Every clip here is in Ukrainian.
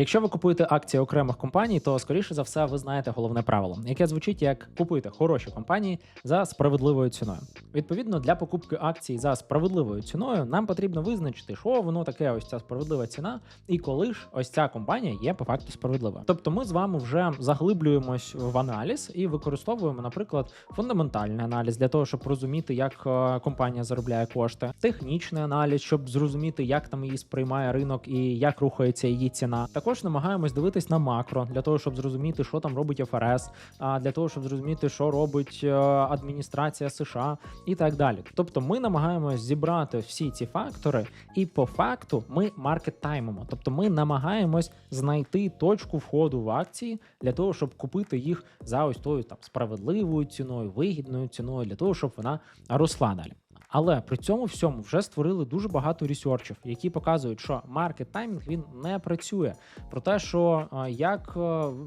Якщо ви купуєте акції окремих компаній, то скоріше за все ви знаєте головне правило, яке звучить як купуйте хороші компанії за справедливою ціною. Відповідно, для покупки акцій за справедливою ціною нам потрібно визначити, що воно таке, ось ця справедлива ціна, і коли ж ось ця компанія є по факту справедливою. Тобто, ми з вами вже заглиблюємось в аналіз і використовуємо, наприклад, фундаментальний аналіз для того, щоб розуміти, як е, компанія заробляє кошти, технічний аналіз, щоб зрозуміти, як там її сприймає ринок і як рухається її ціна. Також намагаємось дивитись на макро для того, щоб зрозуміти, що там робить ФРС, а для того, щоб зрозуміти, що робить е, адміністрація США і так далі. Тобто, ми намагаємось зібрати всі ці фактори, і по факту ми маркет таймимо. Тобто, ми намагаємось знайти точку входу в акції для того, щоб купити їх за ось тою там справедливою ціною, вигідною ціною, для того, щоб вона росла далі. Але при цьому всьому вже створили дуже багато ресерчів, які показують, що маркет таймінг він не працює. Про те, що е, як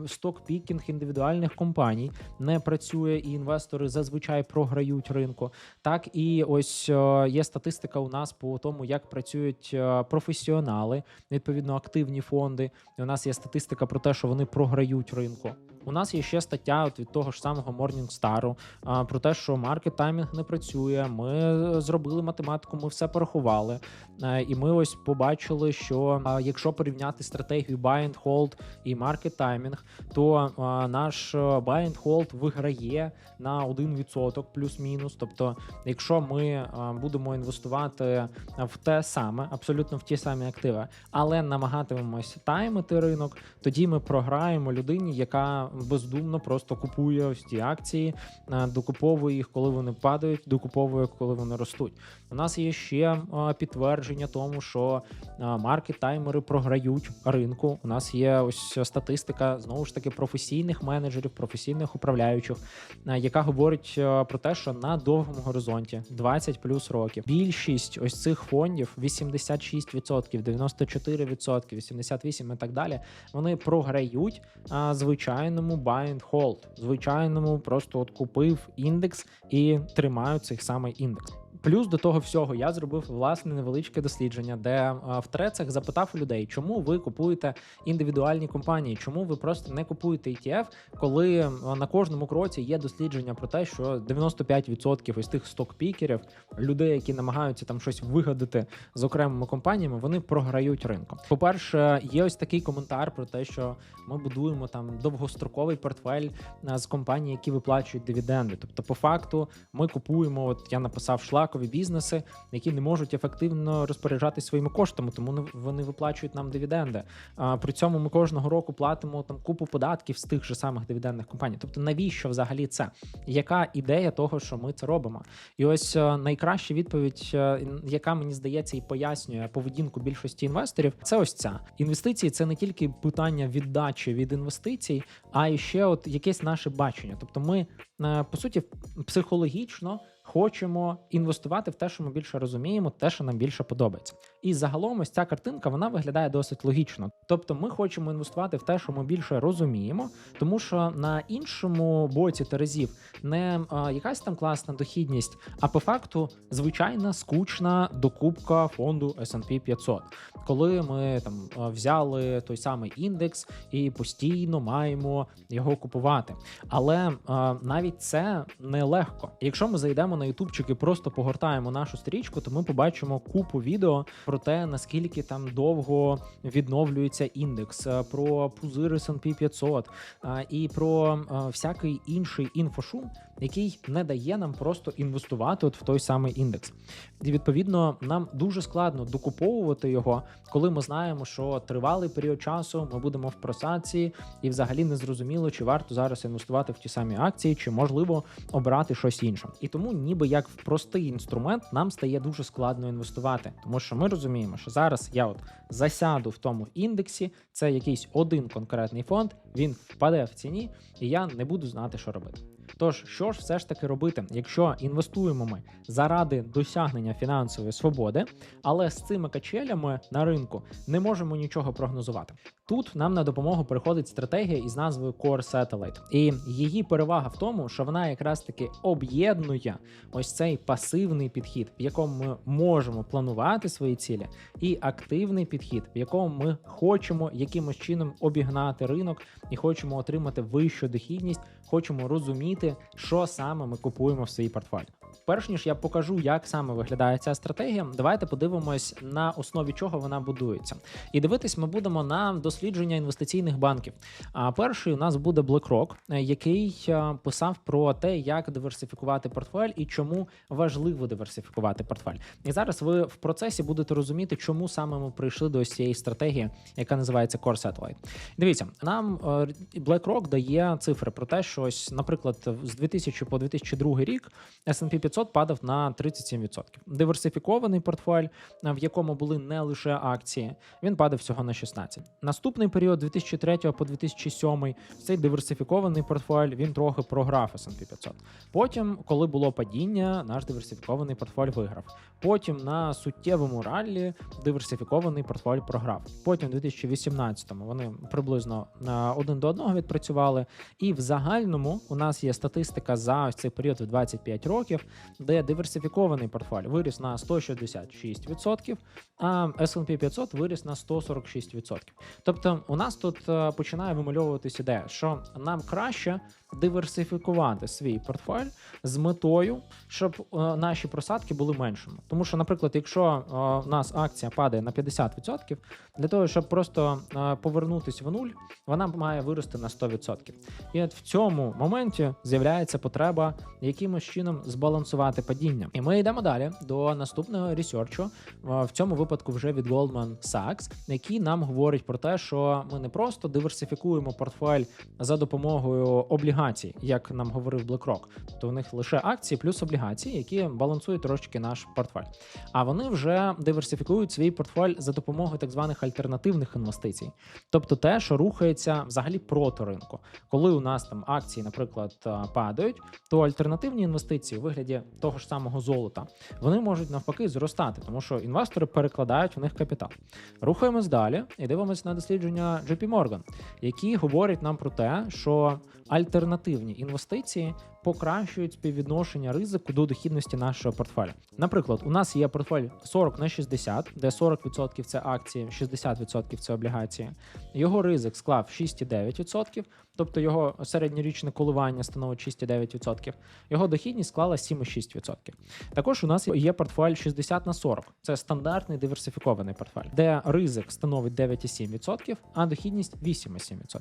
сток-пікінг індивідуальних компаній не працює, і інвестори зазвичай програють ринку. Так і ось е, є статистика у нас по тому, як працюють е, професіонали, відповідно активні фонди. І у нас є статистика про те, що вони програють ринку. У нас є ще стаття от від того ж самого Morningstar про те, що маркет таймінг не працює. Ми зробили математику, ми все порахували. Е, І ми ось побачили, що якщо порівняти стратегію buy and hold і маркет таймінг, то наш е, buy and hold виграє на 1% плюс-мінус. Тобто, якщо ми будемо інвестувати в те саме, абсолютно в ті самі активи, але намагатимемось таймити ринок, тоді ми програємо людині, яка бездумно просто купує ось ці акції, е, докуповує їх, коли вони падають, докуповує, коли вони ростуть. У нас є ще е, підтвердження тому, що е, маркет-таймери програють ринку. У нас є ось статистика знову ж таки професійних менеджерів, професійних управляючих, яка говорить про те, що на довгому горизонті 20 плюс років більшість ось цих фондів 86%, 94%, 88% і так далі. Вони програють звичайному buy and hold, звичайному просто от купив індекс і тримаю цей самий індекс. Плюс до того всього я зробив власне невеличке дослідження, де а, в трецах запитав людей, чому ви купуєте індивідуальні компанії, чому ви просто не купуєте ETF, коли а, на кожному кроці є дослідження про те, що 95% із тих сток-пікерів, людей, які намагаються там щось вигадати з окремими компаніями, вони програють ринком. По перше, є ось такий коментар про те, що ми будуємо там довгостроковий портфель а, з компаній, які виплачують дивіденди. Тобто, по факту, ми купуємо. От я написав шлак однакові бізнеси, які не можуть ефективно розпоряджатися своїми коштами, тому вони виплачують нам дивіденди. При цьому ми кожного року платимо там купу податків з тих же самих дивідендних компаній. Тобто, навіщо взагалі це? Яка ідея того, що ми це робимо? І ось е, найкраща відповідь, е, яка мені здається і пояснює поведінку більшості інвесторів, це ось ця інвестиції. Це не тільки питання віддачі від інвестицій, а і ще от якесь наше бачення. Тобто, ми е, по суті психологічно хочемо інвестувати в те, що ми більше розуміємо, те, що нам більше подобається. І загалом ось ця картинка вона виглядає досить логічно. Тобто, ми хочемо інвестувати в те, що ми більше розуміємо, тому що на іншому боці терезів не якась там класна дохідність, а по факту звичайна скучна докупка фонду S&P 500. Коли ми там взяли той самий індекс і постійно маємо його купувати. Але навіть це нелегко. Якщо ми зайдемо на ютубчик і просто погортаємо нашу стрічку, то ми побачимо купу відео про те, наскільки там довго відновлюється індекс, е, про пузир S&P 500 е, і про е, всякий інший інфошум, який не дає нам просто інвестувати от в той самий індекс. І відповідно нам дуже складно докуповувати його, коли ми знаємо, що тривалий період часу ми будемо в просадці, і взагалі не зрозуміло, чи варто зараз інвестувати в ті самі акції, чи можливо обрати щось інше. І тому, ніби як в простий інструмент, нам стає дуже складно інвестувати, тому що ми розуміємо, що зараз я от засяду в тому індексі, це якийсь один конкретний фонд, він впаде в ціні, і я не буду знати, що робити. Тож, що ж все ж таки робити, якщо інвестуємо ми заради досягнення фінансової свободи, але з цими качелями на ринку не можемо нічого прогнозувати. Тут нам на допомогу приходить стратегія із назвою Core Satellite. і її перевага в тому, що вона якраз таки об'єднує ось цей пасивний підхід, в якому ми можемо планувати свої цілі, і активний підхід, в якому ми хочемо якимось чином обігнати ринок і хочемо отримати вищу дохідність, хочемо розуміти, що саме ми купуємо в свій портфель. Перш ніж я покажу, як саме виглядає ця стратегія, давайте подивимось на основі чого вона будується. І дивитись ми будемо на дослідження інвестиційних банків. А перший у нас буде BlackRock, е, який е, писав про те, як диверсифікувати портфель і чому важливо диверсифікувати портфель. І зараз ви в процесі будете розуміти, чому саме ми прийшли до ось цієї стратегії, яка називається Core Satellite. Дивіться, нам е, BlackRock дає цифри про те, що ось, наприклад, з 2000 по 2002 рік S&P 500 падав на 37%. Диверсифікований портфель, е, в якому були не лише акції, він падав всього на 16%. Наступний період 2003 по 2007 цей диверсифікований портфель він трохи програв S&P 500. Потім, коли було падіння, наш диверсифікований портфель виграв. Потім на суттєвому раллі диверсифікований портфель програв. Потім, у 2018-му вони приблизно на один до одного відпрацювали. І в загальному у нас є статистика за ось цей період в 25 років, де диверсифікований портфель виріс на 166%, а S&P 500 виріс на 146%. Тобто, у нас тут е, починає вимальовуватися ідея, що нам краще диверсифікувати свій портфель з метою, щоб е, наші просадки були меншими. Тому що, наприклад, якщо е, у нас акція падає на 50%, для того, щоб просто е, повернутися в нуль, вона має вирости на 100%. І от в цьому моменті з'являється потреба якимось чином збалансувати падіння. І ми йдемо далі до наступного ресерчу, в цьому випадку вже від Goldman Sachs, який нам говорить про те, що ми не просто диверсифікуємо портфель за допомогою облігацій, як нам говорив BlackRock, то в них лише акції плюс облігації, які балансують трошки наш портфель. А вони вже диверсифікують свій портфель за допомогою так званих альтернативних інвестицій, тобто те, що рухається взагалі проти ринку. Коли у нас там акції, наприклад, падають, то альтернативні інвестиції у вигляді того ж самого золота вони можуть навпаки зростати, тому що інвестори перекладають в них капітал. Рухаємось далі і дивимося на дослідження JP Morgan, які говорять нам про те, що альтернативні інвестиції покращують співвідношення ризику до дохідності нашого портфеля. Наприклад, у нас є портфель 40 на 60, де 40% це акції, 60% це облігації. Його ризик склав 6,9%, тобто його середньорічне коливання становить 6,9%. Його дохідність склала 7,6%. Також у нас є портфель 60 на 40. Це стандартний диверсифікований портфель, де ризик становить 9,7%, а дохідність 8,7%.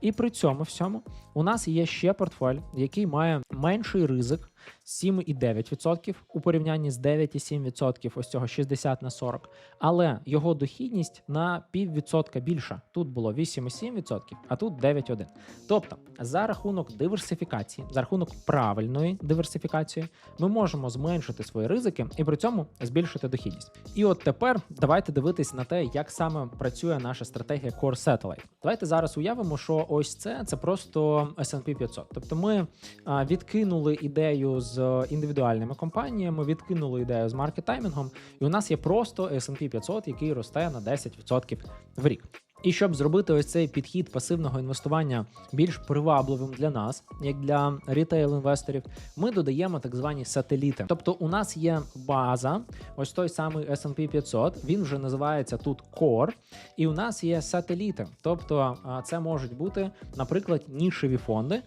І при цьому всьому у нас є ще портфель, який має менший ризик 7,9% у порівнянні з 9,7% ось цього 60 на 40, але його дохідність на піввідсотка більша. Тут було 8,7%, а тут 9,1%. Тобто, за рахунок диверсифікації, за рахунок правильної диверсифікації, ми можемо зменшити свої ризики і при цьому збільшити дохідність. І от тепер давайте дивитись на те, як саме працює наша стратегія Core Satellite. Давайте зараз уявимо, що ось це це просто S&P 500. Тобто ми відкинули ідею з індивідуальними компаніями, відкинули ідею з маркет-таймінгом, і у нас є просто S&P 500, який росте на 10% в рік. І щоб зробити ось цей підхід пасивного інвестування більш привабливим для нас, як для рітейл-інвесторів, ми додаємо так звані сателіти. Тобто, у нас є база, ось той самий S&P 500, він вже називається тут Core, і у нас є сателіти. Тобто, це можуть бути, наприклад, нішеві фонди,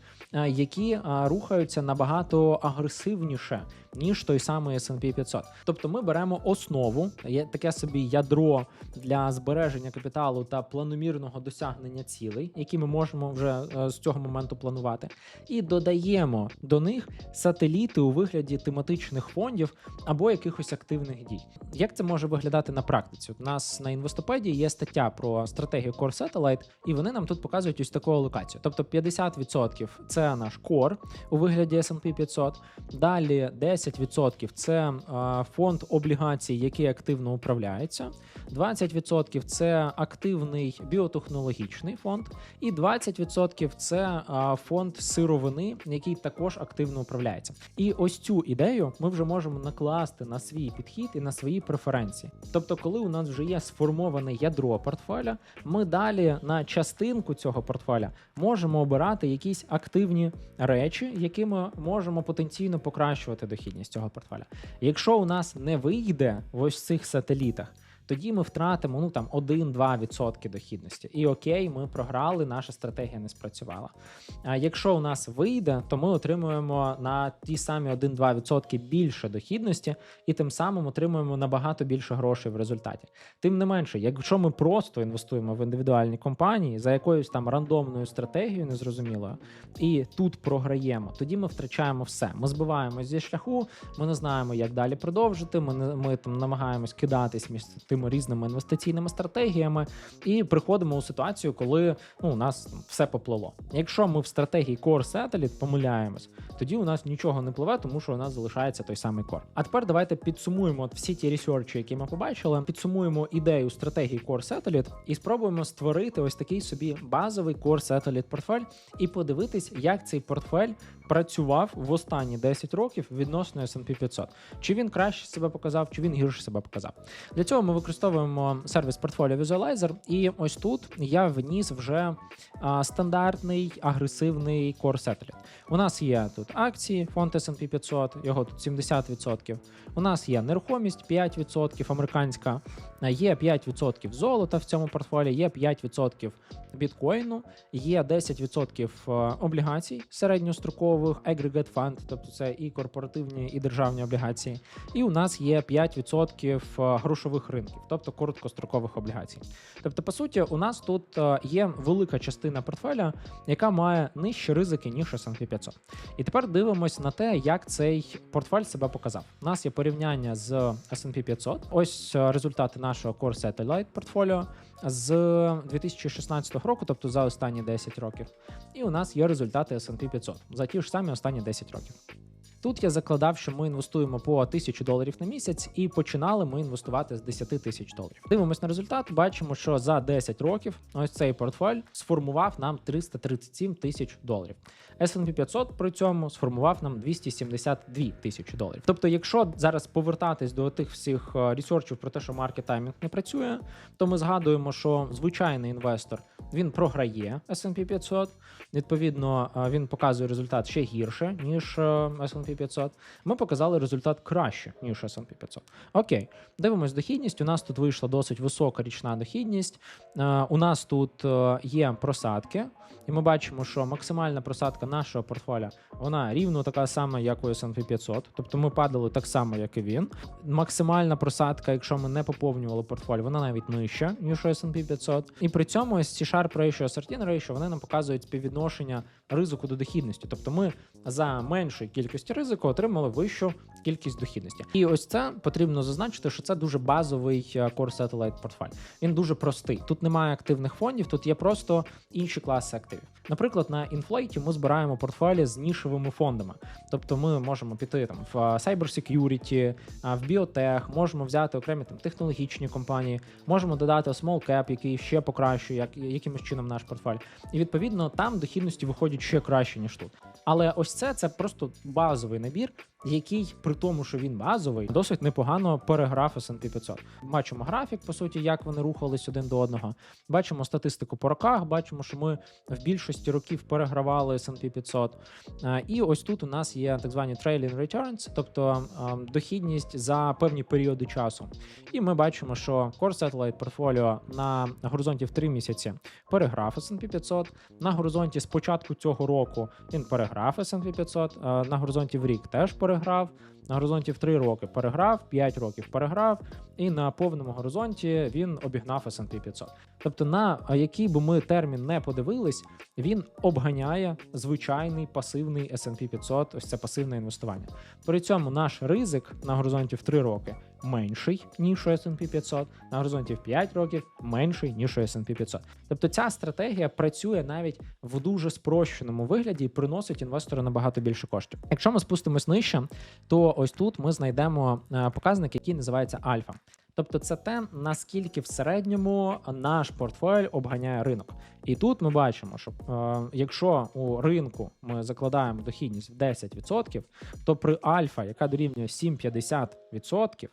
які рухаються набагато агресивніше. Ніж той самий S&P 500. Тобто ми беремо основу, є таке собі ядро для збереження капіталу та планомірного досягнення цілей, які ми можемо вже е, з цього моменту планувати, і додаємо до них сателіти у вигляді тематичних фондів або якихось активних дій. Як це може виглядати на практиці? У нас на інвестопеді є стаття про стратегію Core Satellite, і вони нам тут показують ось таку локацію. Тобто 50% це наш core у вигляді S&P 500, далі 10% це фонд облігацій, який активно управляється, 20% це активний біотехнологічний фонд, і 20% це фонд сировини, який також активно управляється. І ось цю ідею ми вже можемо накласти на свій підхід і на свої преференції. Тобто, коли у нас вже є сформоване ядро портфеля, ми далі на частинку цього портфеля можемо обирати якісь активні речі, якими можемо потенційно покращувати дохідність цього портфеля. Якщо у нас не вийде в ось цих сателітах, тоді ми втратимо ну там 1-2% дохідності. І окей, ми програли, наша стратегія не спрацювала. А якщо у нас вийде, то ми отримуємо на ті самі 1-2% більше дохідності, і тим самим отримуємо набагато більше грошей в результаті. Тим не менше, якщо ми просто інвестуємо в індивідуальні компанії за якоюсь там рандомною стратегією, незрозумілою, і тут програємо, тоді ми втрачаємо все. Ми збиваємось зі шляху, ми не знаємо, як далі продовжити. Ми не ми там намагаємось кидатись між тими різними інвестиційними стратегіями, і приходимо у ситуацію, коли ну, у нас все поплило. Якщо ми в стратегії Core Satellite помиляємось, тоді у нас нічого не пливе, тому що у нас залишається той самий Core. А тепер давайте підсумуємо всі ті ресерчі, які ми побачили. Підсумуємо ідею стратегії Core Satellite і спробуємо створити ось такий собі базовий Core Satellite портфель і подивитись, як цей портфель працював в останні 10 років відносно S&P 500. Чи він краще себе показав, чи він гірше себе показав. Для цього ми використовуємо сервіс Portfolio Visualizer, і ось тут я вніс вже а, стандартний агресивний Core Satellite. У нас є тут акції, фонд S&P 500, його тут 70%. У нас є нерухомість 5%, американська, є 5% золота в цьому портфелі, є 5% біткоїну, є 10% е, облігацій середньострокових, aggregate fund, тобто це і корпоративні, і державні облігації. І у нас є 5% е, грошових ринків, тобто короткострокових облігацій. Тобто, по суті, у нас тут е, є велика частина портфеля, яка має нижчі ризики, ніж S&P 500. І тепер дивимось на те, як цей портфель себе показав. У нас є порівняння з S&P 500. Ось е, результати нашого Core Satellite портфоліо з 2016 року, тобто за останні 10 років. І у нас є результати S&P 500 за ті ж самі останні 10 років. Тут я закладав, що ми інвестуємо по 1000 доларів на місяць, і починали ми інвестувати з 10 тисяч доларів. Дивимось на результат, бачимо, що за 10 років ось цей портфель сформував нам 337 тисяч доларів. S&P 500 при цьому сформував нам 272 тисячі доларів. Тобто, якщо зараз повертатись до тих всіх е, ресерчів про те, що маркет таймінг не працює, то ми згадуємо, що звичайний інвестор він програє S&P 500, Відповідно, е, він показує результат ще гірше, ніж е, S&P 500. Ми показали результат краще, ніж S&P 500. Окей, дивимось дохідність. У нас тут вийшла досить висока річна дохідність. Е, У нас тут е, є просадки, і ми бачимо, що максимальна просадка нашого портфеля вона рівно така сама, як у S&P 500. Тобто ми падали так само, як і він. Максимальна просадка, якщо ми не поповнювали портфель, вона навіть нижча, ніж у S&P 500. І при цьому ці Sharp Ratio, Certain Ratio, вони нам показують співвідношення ризику до дохідності. Тобто ми за меншої кількості ризику отримали вищу кількість дохідності. І ось це потрібно зазначити, що це дуже базовий е, Core Satellite портфель. Він дуже простий. Тут немає активних фондів, тут є просто інші класи активів. Наприклад, на інфлейті ми збираємо портфелі з нішевими фондами. Тобто ми можемо піти там в е, Cyber Security, е, в біотех, можемо взяти окремі там технологічні компанії, можемо додати small cap, який ще покращує як, якимось чином наш портфель. І відповідно там дохідності виходять ще краще, ніж тут. Але ось це це просто базовий набір, який при тому, що він базовий, досить непогано переграв S&P 500. Бачимо графік, по суті, як вони рухались один до одного. Бачимо статистику по роках, бачимо, що ми в більшості років перегравали S&P 500. Е, І ось тут у нас є так звані trailing returns, тобто е, дохідність за певні періоди часу. І ми бачимо, що Core Satellite Portfolio на горизонті в 3 місяці переграв S&P 500, на горизонті з початку цього року він переграв S&P 500, е, на горизонті в рік теж переграв. На горизонті в 3 роки переграв, 5 років переграв, і на повному горизонті він обігнав S&P 500. Тобто, на який би ми термін не подивились, він обганяє звичайний пасивний S&P 500, ось це пасивне інвестування. При цьому наш ризик на горизонті в 3 роки менший, ніж у S&P 500, на горизонті в 5 років менший, ніж у S&P 500. Тобто ця стратегія працює навіть в дуже спрощеному вигляді і приносить інвестору набагато більше коштів. Якщо ми спустимось нижче, то ось тут ми знайдемо е, показник, який називається альфа. Тобто, це те, наскільки в середньому наш портфель обганяє ринок. І тут ми бачимо, що е, якщо у ринку ми закладаємо дохідність в 10%, то при альфа, яка дорівнює 7,50%,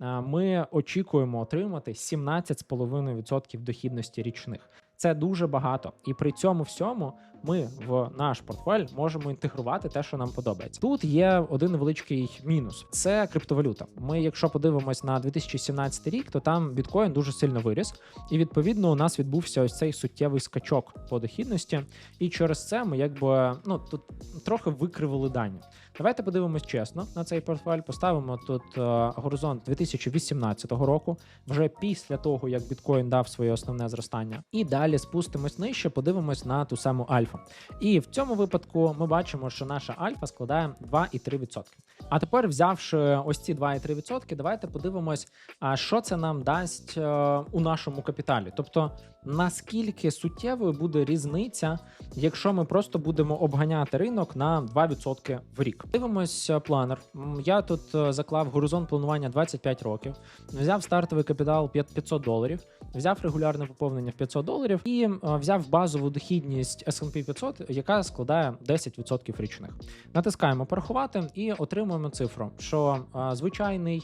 е, ми очікуємо отримати 17,5% дохідності річних. Це дуже багато, і при цьому всьому ми в наш портфель можемо інтегрувати те, що нам подобається. Тут є один невеличкий мінус: це криптовалюта. Ми, якщо подивимось на 2017 рік, то там біткоін дуже сильно виріс, і відповідно у нас відбувся ось цей суттєвий скачок по дохідності. І через це ми якби ну тут трохи викривили дані. Давайте подивимось чесно на цей портфель. Поставимо тут е, горизонт 2018 року, вже після того як біткоін дав своє основне зростання, і далі спустимось нижче, подивимось на ту саму альфу. І в цьому випадку ми бачимо, що наша альфа складає 2,3%. А тепер, взявши ось ці 2,3%, давайте подивимось, що це нам дасть е, у нашому капіталі. Тобто, наскільки суттєвою буде різниця, якщо ми просто будемо обганяти ринок на 2% в рік. Дивимось е, планер. Я тут е, заклав горизонт планування 25 років, взяв стартовий капітал 500 доларів, взяв регулярне поповнення в 500 доларів і е, взяв базову дохідність S&P 500, яка складає 10% річних. Натискаємо порахувати і отримуємо цифру, що звичайний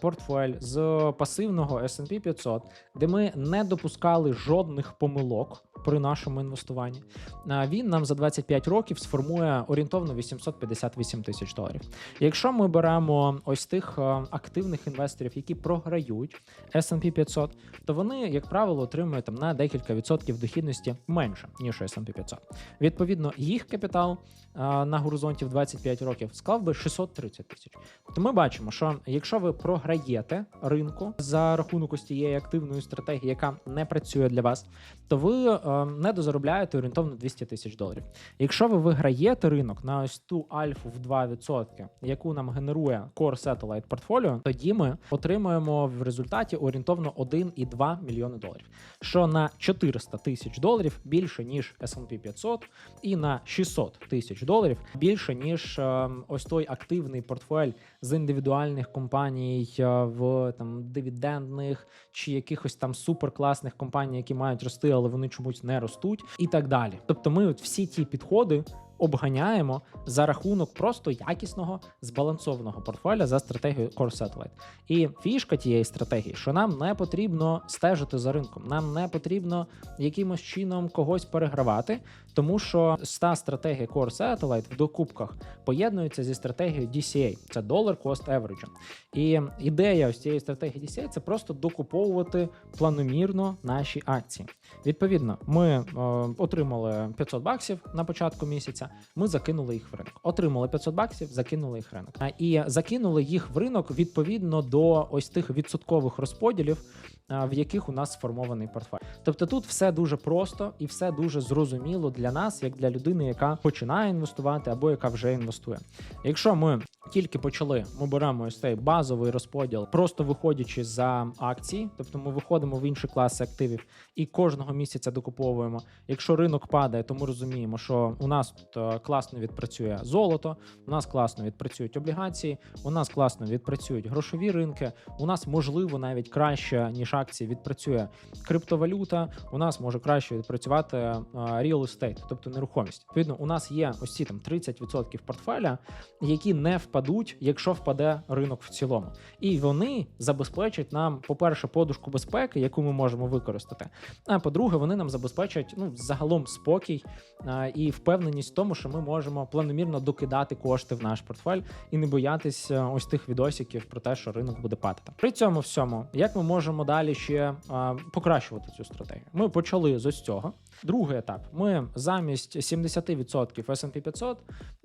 портфель з пасивного S&P 500, де ми не допускали жодних помилок при нашому інвестуванні, він нам за 25 років сформує орієнтовно 858 тисяч доларів. Якщо ми беремо ось тих активних інвесторів, які програють S&P 500, то вони, як правило, отримують там на декілька відсотків дохідності менше ніж S&P 500. Відповідно, їх капітал на горизонті в 25 років склав би 630 тисяч. Тобто ми бачимо, що якщо ви програєте ринку за рахунок ось цієї активної стратегії, яка не працює для вас, то ви е, не дозаробляєте орієнтовно 200 тисяч доларів. Якщо ви виграєте ринок на ось ту альфу в 2%, яку нам генерує Core Satellite Portfolio, тоді ми отримуємо в результаті орієнтовно 1,2 мільйони доларів, що на 400 тисяч доларів більше ніж S&P 500 і на 600 тисяч доларів більше ніж е, ось той активний портфель з індивідуальних компаній е, в там дивідендних чи якихось там суперкласних компаній, які мають рости, але вони чомусь не ростуть, і так далі. Тобто, ми от всі ті підходи. Обганяємо за рахунок просто якісного збалансованого портфеля за стратегією Core Satellite. І фішка тієї стратегії, що нам не потрібно стежити за ринком, нам не потрібно якимось чином когось перегравати, тому що та стратегія Core Satellite в докупках поєднується зі стратегією DCA, це Dollar Cost Average. І ідея ось цієї стратегії DCA це просто докуповувати планомірно наші акції. Відповідно, ми е, отримали 500 баксів на початку місяця. Ми закинули їх в ринок. Отримали 500 баксів, закинули їх в ринок. І закинули їх в ринок відповідно до ось тих відсоткових розподілів, в яких у нас сформований портфель. Тобто тут все дуже просто і все дуже зрозуміло для нас, як для людини, яка починає інвестувати або яка вже інвестує. Якщо ми тільки почали, ми беремо ось цей базовий розподіл, просто виходячи за акції, тобто ми виходимо в інші класи активів і кожного місяця докуповуємо. Якщо ринок падає, то ми розуміємо, що у нас класно відпрацює золото, у нас класно відпрацюють облігації, у нас класно відпрацюють грошові ринки. У нас можливо навіть краще ніж акції відпрацює криптовалюта. У нас може краще відпрацювати е, real estate, тобто нерухомість. Відповідно, у нас є ось ці там 30% портфеля, які не впадуть, якщо впаде ринок в цілому, і вони забезпечать нам, по-перше, подушку безпеки, яку ми можемо використати. А по-друге, вони нам забезпечать ну загалом спокій а, і впевненість в тому, що ми можемо планомірно докидати кошти в наш портфель і не боятись е, ось тих відосиків про те, що ринок буде падати. При цьому всьому, як ми можемо далі ще а, покращувати цю стратегію? Ми почали з ось цього. Другий етап. Ми замість 70% S&P 500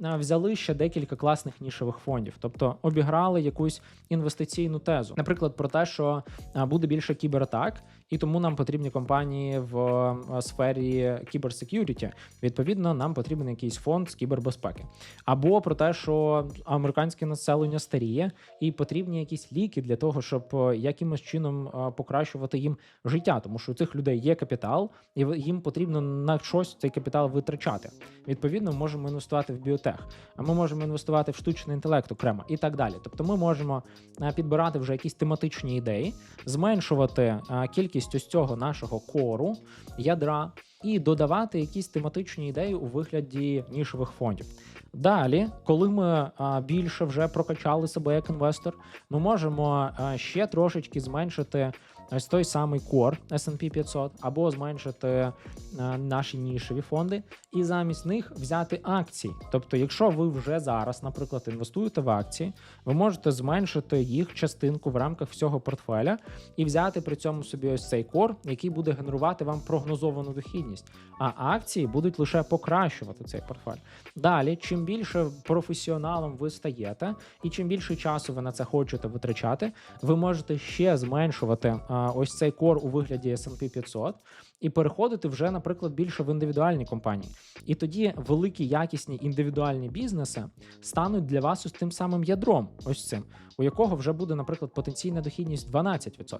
а, взяли ще декілька класних нішевих фондів, тобто обіграли якусь інвестиційну тезу, наприклад, про те, що буде більше кібератак, і тому нам потрібні компанії в е, сфері кіберсекюріті. Відповідно, нам потрібен якийсь фонд з кібербезпеки. Або про те, що американське населення старіє, і потрібні якісь ліки для того, щоб е, якимось чином е, покращувати їм життя, тому що у цих людей є капітал, і їм потрібно на щось цей капітал витрачати. Відповідно, можемо інвестувати в біотех, а ми можемо інвестувати в штучний інтелект окремо і так далі. Тобто, ми можемо підбирати вже якісь тематичні ідеї, зменшувати е, кількість ось цього нашого кору, ядра, і додавати якісь тематичні ідеї у вигляді нішових фондів. Далі, коли ми більше вже прокачали себе як інвестор, ми можемо ще трошечки зменшити ось той самий кор S&P 500, або зменшити наші нішеві фонди, і замість них взяти акції. Тобто, якщо ви вже зараз, наприклад, інвестуєте в акції, ви можете зменшити їх частинку в рамках всього портфеля і взяти при цьому собі ось цей кор, який буде генерувати вам прогнозовану дохідність. А акції будуть лише покращувати цей портфель. Далі, чим більше професіоналом ви стаєте, і чим більше часу ви на це хочете витрачати, ви можете ще зменшувати а, ось цей кор у вигляді S&P 500 і переходити вже, наприклад, більше в індивідуальні компанії. І тоді великі якісні індивідуальні бізнеси стануть для вас ось тим самим ядром, ось цим, у якого вже буде, наприклад, потенційна дохідність 12%.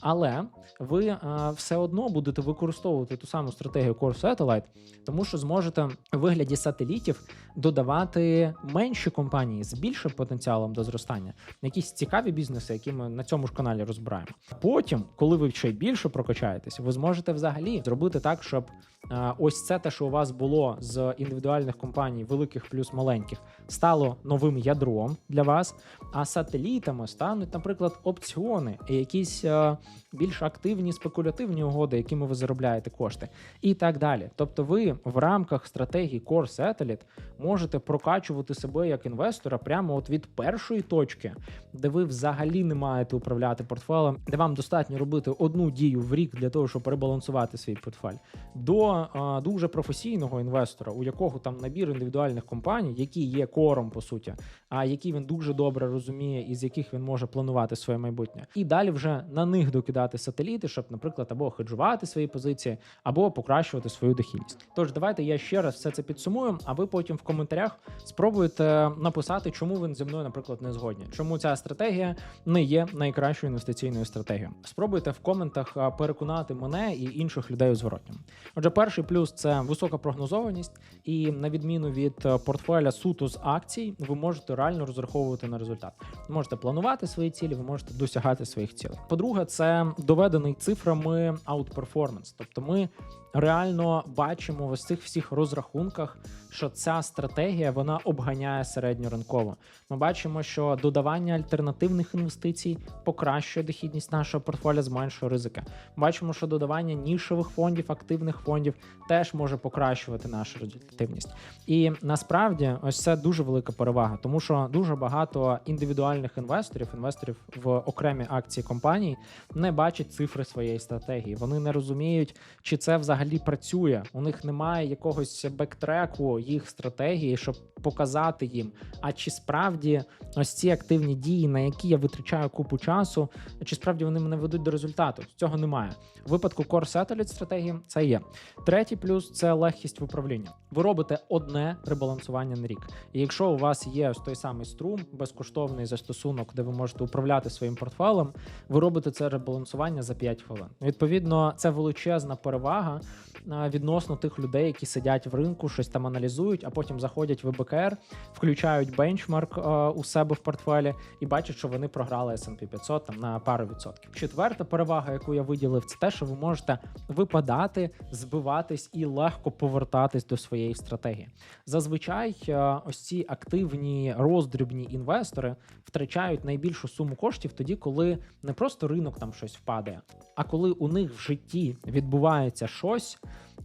Але ви е, все одно будете використовувати ту саму стратегію Core Satellite, тому що зможете в вигляді сателітів додавати менші компанії з більшим потенціалом до зростання, якісь цікаві бізнеси, які ми на цьому ж каналі розбираємо. Потім, коли ви ще більше прокачаєтесь, ви зможете взагалі зробити так, щоб е, ось це те, що у вас було з індивідуальних компаній, великих плюс маленьких, стало новим ядром для вас. А сателітами стануть, наприклад, опціони і якісь е, більш активні спекулятивні угоди, якими ви заробляєте кошти, і так далі. Тобто, ви в рамках стратегії Core Satellite можете прокачувати себе як інвестора прямо от від першої точки, де ви взагалі не маєте управляти портфелем, де вам достатньо робити одну дію в рік для того, щоб перебалансувати свій портфель, до е, дуже професійного інвестора, у якого там набір індивідуальних компаній, які є кором по суті, а які він дуже добре розуміє, і з яких він може планувати своє майбутнє, і далі вже на них докидати сателіти, щоб, наприклад, або хеджувати свої позиції, або покращувати свою дохідність. Тож давайте я ще раз все це підсумую, а ви потім в коментарях спробуєте написати, чому ви зі мною, наприклад, не згодні, чому ця стратегія не є найкращою інвестиційною стратегією. Спробуйте в коментах переконати мене і інших людей у зворотньому. Отже, перший плюс це висока прогнозованість, і на відміну від е, портфеля суто з акцій, ви можете реально розраховувати на результат. Ви можете планувати свої цілі, ви можете досягати своїх цілей. По-друге, це доведений цифрами outperformance. Тобто ми реально бачимо в ось цих всіх розрахунках, що ця стратегія вона обганяє середньоринкову. Ми бачимо, що додавання альтернативних інвестицій покращує дохідність нашого портфеля, зменшує ризики. Бачимо, що додавання нішових фондів, активних фондів теж може покращувати нашу результативність. І насправді ось це дуже велика перевага, тому що дуже багато індивідуальних інвесторів, інвесторів в окремі акції компаній, не бачать цифри своєї стратегії. Вони не розуміють, чи це взагалі працює. У них немає якогось бектреку їх стратегії, щоб показати їм. А чи справді ось ці активні дії, на які я витрачаю купу часу, чи справді вони мене ведуть до результату? Цього немає. В випадку Core Satellite стратегії це є. Третій плюс це легкість в управлінні. Ви робите одне ребалансування на рік. І якщо у вас є ось той самий струм, безкоштовний застосунок, де ви можете управляти своїм портфелем, ви робите це ребалансування за 5 хвилин. Відповідно, це величезна перевага відносно тих людей, які сидять в ринку, щось там аналізують, а потім заходять в БКР, включають бенчмарк а, у себе в портфелі і бачать, що вони програли S&P 500 там на пару відсотків. Четверта перевага, яку я виділив, це те, що ви можете випадати, збиватись і легко повертатись до своєї стратегії. Зазвичай е, ось ці активні роздрібні інвестори втрачають найбільшу суму коштів тоді, коли не просто ринок там щось впадає, а коли у них в житті відбувається щось,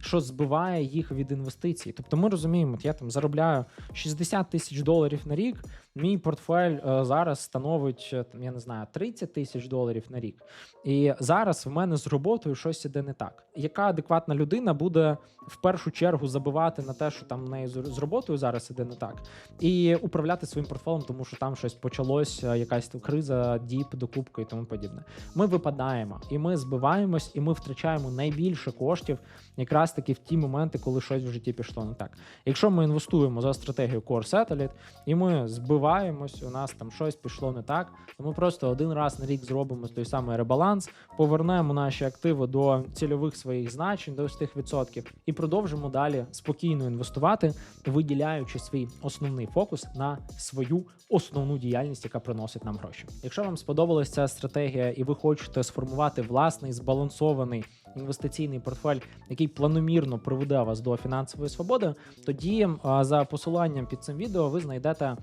що збиває їх від інвестицій. Тобто ми розуміємо, от я там заробляю 60 тисяч доларів на рік. Мій портфель е, зараз становить е, там, я не знаю 30 тисяч доларів на рік. І зараз в мене з роботою щось іде не так. Яка адекватна людина буде в першу чергу забивати на те, що там в неї з роботою зараз іде не так, і управляти своїм портфелем, тому що там щось почалося, якась криза, діп, докупка і тому подібне. Ми випадаємо і ми збиваємось, і ми втрачаємо найбільше коштів якраз таки в ті моменти, коли щось в житті пішло не так. Якщо ми інвестуємо за стратегію Core Satellite, і ми збиваємось, у нас там щось пішло не так, то ми просто один раз на рік зробимо той самий ребаланс, повернемо наші активи до цільових своїх значень, до тих відсотків, і продовжимо далі спокійно інвестувати, виділяючи свій основний фокус на свою основну діяльність, яка приносить нам гроші. Якщо вам сподобалася ця стратегія, і ви хочете сформувати власний збалансований інвестиційний портфель, який планомірно приведе вас до фінансової свободи, тоді за посиланням під цим відео ви знайдете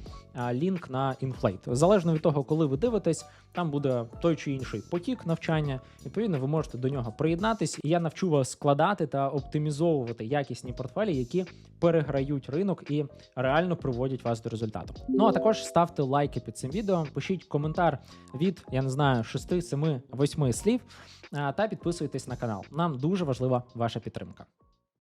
лінк на інфлейт. Залежно від того, коли ви дивитесь, там буде той чи інший потік навчання. Відповідно, ви можете до нього приєднатись, і я навчу вас складати та оптимізовувати якісні портфелі, які переграють ринок і реально приводять вас до результату. Ну а також ставте лайки під цим відео, пишіть коментар від я не знаю 6, 7, 8 слів та підписуйтесь на канал. Нам дуже важлива ваша підтримка.